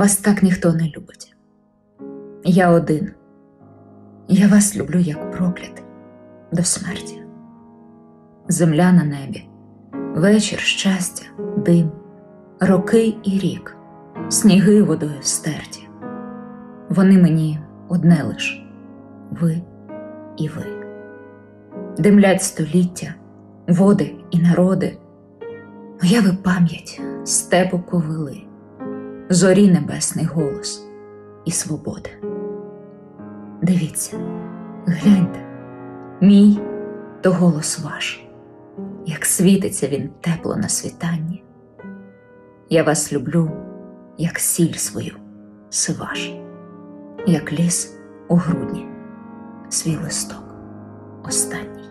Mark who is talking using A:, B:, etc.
A: Вас так ніхто не любить. Я один. Я вас люблю як проклятий до смерті. Земля на небі, вечір щастя, дим, роки і рік, сніги водою стерті. Вони мені одне лиш ви і ви. Димлять століття, води і народи, моя ви пам'ять степу ковили, зорі небесний голос і свободи. Дивіться, гляньте, мій то голос ваш, як світиться він тепло на світанні. Я вас люблю, як сіль свою, сиваш, як ліс у грудні, свій листок останній.